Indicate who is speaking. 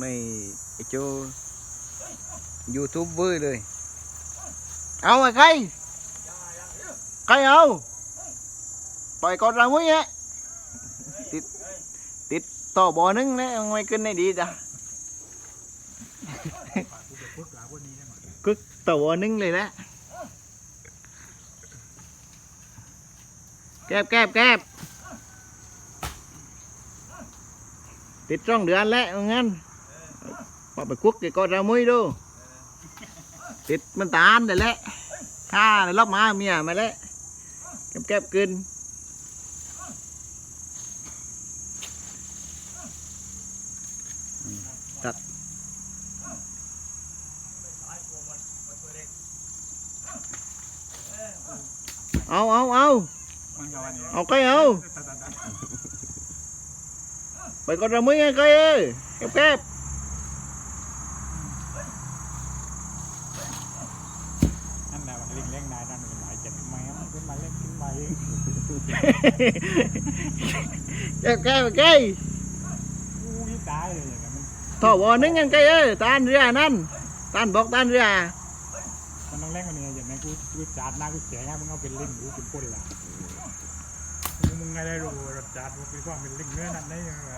Speaker 1: ไม่ไอ้โจยูทูบเบอร์เลยเอาไอ้ใครใครเอาปล่อยกดเรามุ้ย ฮะติดติดต่อบอนึงนะไม่ขึ้นได้ดีจ้ะกึกต่อบอนึงเลยนะแกบแกบแกบติดช่องเดือนแล้วเอางั้นพอไปคุก cái con ra mu ้ยดูติดมันตานเลยแหละข้าเลยล็อกมาเมียมาแล้วแกบแกบกินตัดเอาเอาเอา
Speaker 2: มันก็วันนี้
Speaker 1: เอา cái เอาไป con ra mu ้ยไง cái ơi kẹp kẹp
Speaker 2: นั่นแหละมัน ลิงเลี้ยงนายนั่นเป็นหมายเจ็บแม่มันเป็นหมายเล็กขึ้นมาเอง
Speaker 1: kẹp kẹp cái
Speaker 2: กูนี่ตายเลยอย่างนั้นมัน
Speaker 1: thỏ bò nứng ăn cái ơi tan ra năn tan bọc tan ra
Speaker 2: มันต้องเล่นกว่านี้อย่างนั้นกูกูจัดหน้ากูเสียงมึงเอาเป็นลิงกูเป็นคนละมึงไงได้รู้รสจัดมึงเป็นความเป็นลิงเนื้อนั่นได้ยังไง